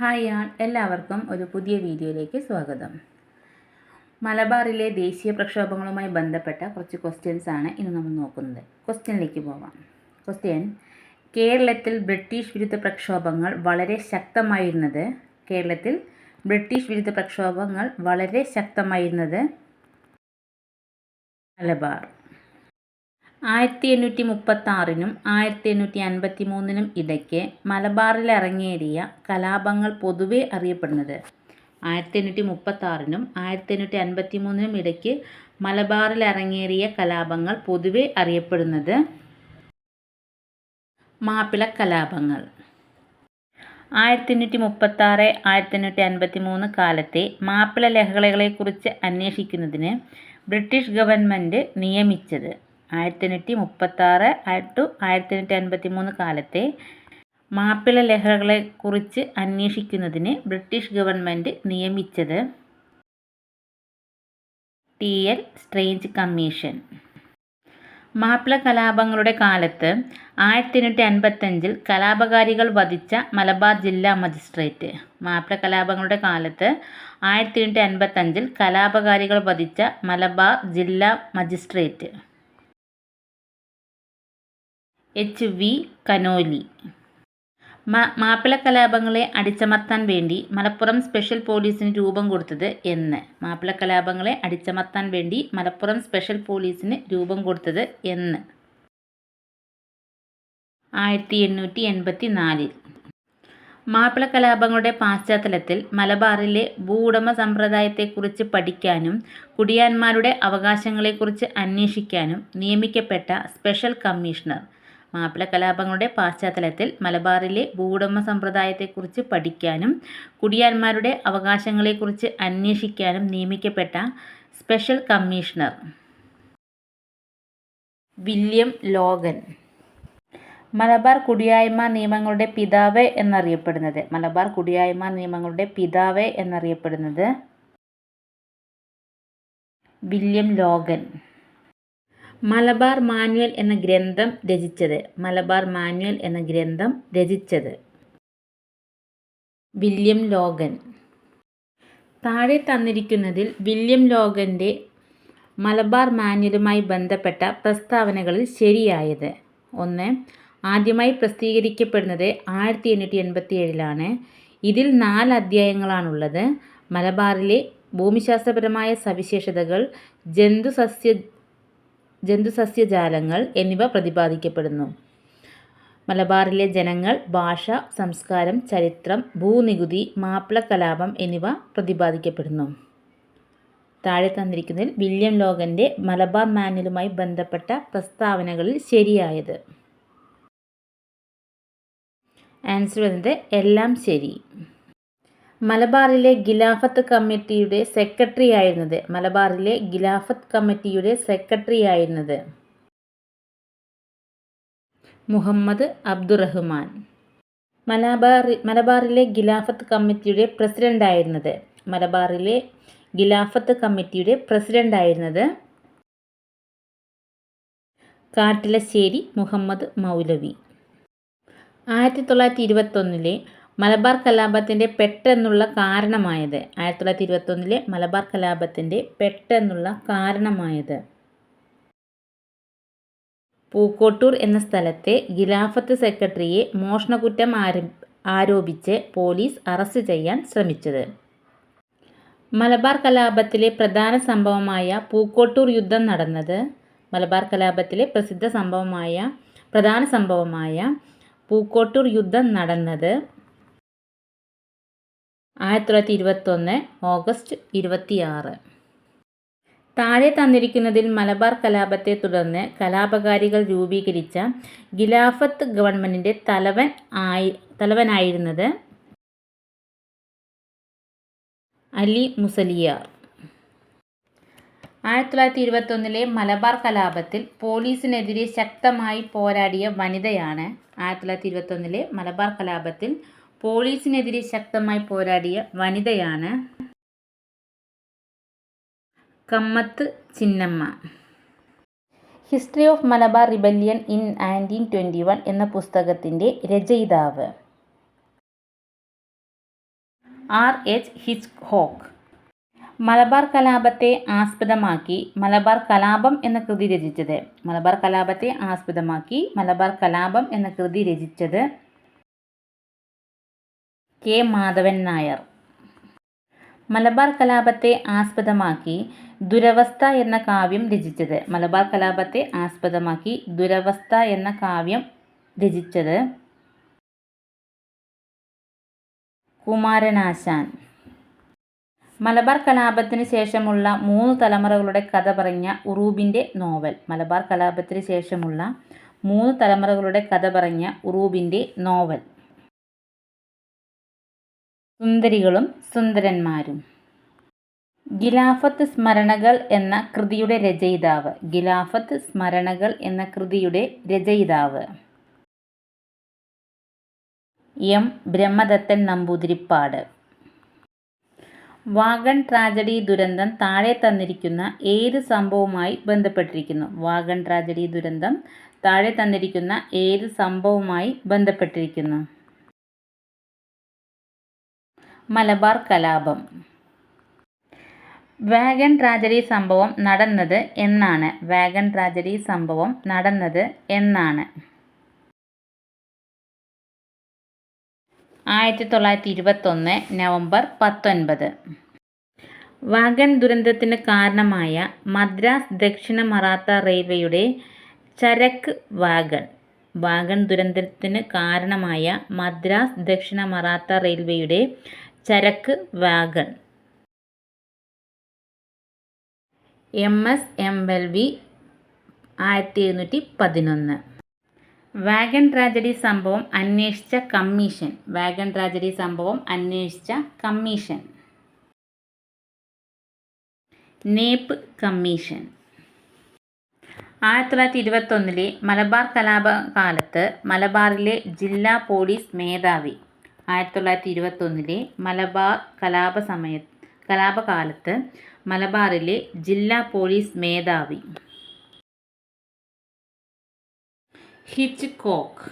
Hi ആൾ എല്ലാവർക്കും ഒരു പുതിയ വീഡിയോയിലേക്ക് സ്വാഗതം. മലബാറിലെ ദേശീയ പ്രക്ഷോഭങ്ങളുമായി ബന്ധപ്പെട്ട കുറച്ച് ക്വസ്റ്റ്യൻസ് ആണ് ഇന്ന് നമ്മൾ നോക്കുന്നത്. ക്വസ്റ്റ്യനിലേക്ക് പോവാം. ക്വസ്റ്റ്യൻ കേരളത്തിൽ ബ്രിട്ടീഷ് വിരുദ്ധ പ്രക്ഷോഭങ്ങൾ വളരെ ശക്തമായിരുന്നത്? കേരളത്തിൽ ബ്രിട്ടീഷ് വിരുദ്ധ പ്രക്ഷോഭങ്ങൾ വളരെ ശക്തമായിരുന്നത്? മലബാർ. ആയിരത്തി എണ്ണൂറ്റി മുപ്പത്താറിനും ആയിരത്തി എണ്ണൂറ്റി അൻപത്തി മൂന്നിനും ഇടയ്ക്ക് മലബാറിൽ അരങ്ങേറിയ കലാപങ്ങൾ പൊതുവെ അറിയപ്പെടുന്നത്. ആയിരത്തി എണ്ണൂറ്റി മുപ്പത്താറിനും ആയിരത്തി എണ്ണൂറ്റി അൻപത്തി മൂന്നിനും ഇടയ്ക്ക് മലബാറിൽ അരങ്ങേറിയ കലാപങ്ങൾ പൊതുവെ അറിയപ്പെടുന്നത് മാപ്പിള കലാപങ്ങൾ ആയിരത്തി എണ്ണൂറ്റി മുപ്പത്താറ് ആയിരത്തി എണ്ണൂറ്റി അൻപത്തി മൂന്ന് കാലത്തെ മാപ്പിള ലഹളകളെക്കുറിച്ച് അന്വേഷിക്കുന്നതിന് ബ്രിട്ടീഷ് ഗവൺമെന്റ് നിയമിച്ചത്. ആയിരത്തി എണ്ണൂറ്റി മുപ്പത്താറ് ടു ആയിരത്തി എണ്ണൂറ്റി അൻപത്തി മൂന്ന് കാലത്തെ മാപ്പിള ലഹളകളെക്കുറിച്ച് അന്വേഷിക്കുന്നതിന് ബ്രിട്ടീഷ് ഗവൺമെന്റ് നിയമിച്ചത് T L Strange commission. Mappila കലാപങ്ങളുടെ കാലത്ത് ആയിരത്തി എണ്ണൂറ്റി അൻപത്തഞ്ചിൽ കലാപകാരികൾ വധിച്ച മലബാർ ജില്ലാ മജിസ്ട്രേറ്റ്. മാപ്പിള കലാപങ്ങളുടെ കാലത്ത് ആയിരത്തി എണ്ണൂറ്റി അൻപത്തഞ്ചിൽ കലാപകാരികൾ വധിച്ച മലബാർ ജില്ലാ magistrate. H V Conolly. Mappila കലാപങ്ങളെ അടിച്ചമർത്താൻ വേണ്ടി മലപ്പുറം സ്പെഷ്യൽ പോലീസിന് രൂപം കൊടുത്തത് എന്ന്. മാപ്പിള കലാപങ്ങളെ അടിച്ചമർത്താൻ വേണ്ടി മലപ്പുറം സ്പെഷ്യൽ പോലീസിന് രൂപം കൊടുത്തത് എന്ന്. ആയിരത്തി എണ്ണൂറ്റി എൺപത്തി നാലിൽ മാപ്പിള കലാപങ്ങളുടെ പാശ്ചാത്തലത്തിൽ മലബാറിലെ ഭൂവുടമ സമ്പ്രദായത്തെക്കുറിച്ച് പഠിക്കാനും കുടിയാന്മാരുടെ അവകാശങ്ങളെക്കുറിച്ച് അന്വേഷിക്കാനും നിയമിക്കപ്പെട്ട സ്പെഷ്യൽ കമ്മീഷണർ മാപ്പിള കലാപങ്ങളുടെ പശ്ചാത്തലത്തിൽ മലബാറിലെ ഭൂവുടമ സമ്പ്രദായത്തെക്കുറിച്ച് പഠിക്കാനും കുടിയാന്മാരുടെ അവകാശങ്ങളെക്കുറിച്ച് അന്വേഷിക്കാനും നിയമിക്കപ്പെട്ട special commissioner. William Logan. Malabar കുടിയായ്മ നിയമങ്ങളുടെ പിതാവ് എന്നറിയപ്പെടുന്നത്. മലബാർ കുടിയായ്മ നിയമങ്ങളുടെ പിതാവ് എന്നറിയപ്പെടുന്നത് വില്യം ലോഗൻ. മലബാർ മാനുവൽ എന്ന ഗ്രന്ഥം രചിച്ചത്. മലബാർ മാനുവൽ എന്ന ഗ്രന്ഥം രചിച്ചത്. William Logan. താഴെ തന്നിരിക്കുന്നതിൽ വില്യം ലോഗന്റെ മലബാർ മാനുവലുമായി ബന്ധപ്പെട്ട പ്രസ്താവനകളിൽ ശരിയായത്. ഒന്ന് ആദ്യമായി പ്രസിദ്ധീകരിക്കപ്പെടുന്നത് ആയിരത്തി എണ്ണൂറ്റി എൺപത്തി ഏഴിലാണ് ഇതിൽ നാല് അധ്യായങ്ങളാണുള്ളത്. മലബാറിലെ ഭൂമിശാസ്ത്രപരമായ സവിശേഷതകൾ ജന്തുസസ്യ ജന്തുസസ്യജാലങ്ങൾ എന്നിവ പ്രതിപാദിക്കപ്പെടുന്നു. മലബാറിലെ ജനങ്ങൾ ഭാഷ സംസ്കാരം ചരിത്രം ഭൂനികുതി മാപ്പിള കലാപം എന്നിവ പ്രതിപാദിക്കപ്പെടുന്നു. താഴെ തന്നിരിക്കുന്നതിൽ വില്യം ലോഗന്റെ മലബാർ മാനുവലുമായി ബന്ധപ്പെട്ട പ്രസ്താവനകളിൽ ശരിയായത്. ആൻസർ വരുന്നത് എല്ലാം ശരി. മലബാറിലെ ഖിലാഫത്ത് കമ്മിറ്റിയുടെ സെക്രട്ടറി ആയിരുന്നത് മലബാറിലെ ഖിലാഫത്ത് കമ്മിറ്റിയുടെ സെക്രട്ടറി ആയിരുന്നത് മുഹമ്മദ് അബ്ദുറഹ്മാൻ. മലബാർ മലബാറിലെ ഖിലാഫത്ത് കമ്മിറ്റിയുടെ പ്രസിഡന്റ് ആയിരുന്നത് മലബാറിലെ ഖിലാഫത്ത് കമ്മിറ്റിയുടെ പ്രസിഡന്റ് ആയിരുന്നത് കാട്ടിലശ്ശേരി മുഹമ്മദ് മൗലവി. ആയിരത്തി തൊള്ളായിരത്തി ഇരുപത്തൊന്നിലെ മലബാർ കലാപത്തിന്റെ പെട്ടെന്നുള്ള കാരണമായത്. ആയിരത്തി തൊള്ളായിരത്തി ഇരുപത്തൊന്നിലെ മലബാർ കലാപത്തിന്റെ പെട്ടെന്നുള്ള കാരണമായത്. പൂക്കോട്ടൂർ എന്ന സ്ഥലത്തെ ഖിലാഫത്ത് സെക്രട്ടറിയെ മോഷണക്കുറ്റം ആരോപിച്ച് പോലീസ് അറസ്റ്റ് ചെയ്യാൻ ശ്രമിച്ചത്. മലബാർ കലാപത്തിലെ പ്രധാന സംഭവമായ പൂക്കോട്ടൂർ യുദ്ധം നടന്നത് മലബാർ കലാപത്തിലെ പ്രസിദ്ധ സംഭവമായ പ്രധാന സംഭവമായ പൂക്കോട്ടൂർ യുദ്ധം നടന്നത് ആയിരത്തി തൊള്ളായിരത്തി ഇരുപത്തൊന്ന് ഓഗസ്റ്റ് ഇരുപത്തിയാറ്. താഴെ തന്നിരിക്കുന്നതിൽ മലബാർ കലാപത്തെ തുടർന്ന് കലാപകാരികൾ രൂപീകരിച്ച ഖിലാഫത്ത് ഗവൺമെന്റിന്റെ തലവൻ ആയി തലവനായിരുന്നത് അലി മുസലിയാർ. ആയിരത്തി തൊള്ളായിരത്തി ഇരുപത്തൊന്നിലെ മലബാർ കലാപത്തിൽ പോലീസിനെതിരെ ശക്തമായി പോരാടിയ വനിതയാണ് ആയിരത്തി തൊള്ളായിരത്തി ഇരുപത്തൊന്നിലെ മലബാർ കലാപത്തിൽ പോലീസിനെതിരെ ശക്തമായി പോരാടിയ വനിതയാണ് Kammath Chinnamma. History of Malabar rebellion in nineteen twenty one എന്ന പുസ്തകത്തിന്റെ രചയിതാവ്. R H Hitchcock Malabar കലാപത്തെ ആസ്പദമാക്കി മലബാർ കലാപം എന്ന കൃതി രചിച്ചത്. മലബാർ കലാപത്തെ ആസ്പദമാക്കി മലബാർ കലാപം എന്ന കൃതി രചിച്ചത് കെ മാധവൻ നായർ. മലബാർ കലാപത്തെ ആസ്പദമാക്കി ദുരവസ്ഥ എന്ന കാവ്യം രചിച്ചത്. മലബാർ കലാപത്തെ ആസ്പദമാക്കി ദുരവസ്ഥ എന്ന കാവ്യം രചിച്ചത് കുമാരനാശാൻ. മലബാർ കലാപത്തിന് ശേഷമുള്ള മൂന്ന് തലമുറകളുടെ കഥ പറഞ്ഞ ഉറൂബിന്റെ നോവൽ. മലബാർ കലാപത്തിന് ശേഷമുള്ള മൂന്ന് തലമുറകളുടെ കഥ പറഞ്ഞ ഉറൂബിന്റെ നോവൽ. സുന്ദരികളും സുന്ദരന്മാരും. ഗിലാഫത്ത് സ്മരണകൾ എന്ന കൃതിയുടെ രചയിതാവ്. ഗിലാഫത്ത് സ്മരണകൾ എന്ന കൃതിയുടെ രചയിതാവ്. M. Brahmadathan Namboothiripad. Wagon tragedy ദുരന്തം താഴെ തന്നിരിക്കുന്ന ഏത് സംഭവവുമായി ബന്ധപ്പെട്ടിരിക്കുന്നു? വാഗൺ ട്രാജഡി ദുരന്തം താഴെ തന്നിരിക്കുന്ന ഏത് സംഭവവുമായി ബന്ധപ്പെട്ടിരിക്കുന്നു? മലബാർ കലാപം. വാഗൺ ട്രാജഡി സംഭവം നടന്നത് എന്നാണ്. വാഗൺ ട്രാജഡി സംഭവം നടന്നത് എന്നാണ്. ആയിരത്തി തൊള്ളായിരത്തി ഇരുപത്തൊന്ന് നവംബർ പത്തൊൻപത്. വാഗൺ ദുരന്തത്തിന് കാരണമായ മദ്രാസ് ദക്ഷിണ മറാത്ത റെയിൽവേയുടെ ചരക്ക് വാഗൺ. വാഗൺ ദുരന്തത്തിന് കാരണമായ മദ്രാസ് ദക്ഷിണ മറാത്ത റെയിൽവേയുടെ ചരക്ക് wagon. M S M L V ആയിരത്തി എഴുന്നൂറ്റി പതിനൊന്ന് വാഗൺ ട്രാജഡി സംഭവം അന്വേഷിച്ച കമ്മീഷൻ. വാഗൺ ട്രാജഡി സംഭവം അന്വേഷിച്ച കമ്മീഷൻ. Knapp commission. ആയിരത്തി തൊള്ളായിരത്തി ഇരുപത്തൊന്നിലെ മലബാർ കലാപകാലത്ത് മലബാറിലെ ജില്ലാ പോലീസ് മേധാവി ആയിരത്തി തൊള്ളായിരത്തി ഇരുപത്തൊന്നിലെ മലബാർ കലാപ സമയ കലാപകാലത്ത് മലബാറിലെ ജില്ലാ പോലീസ് മേധാവി. Hitch coke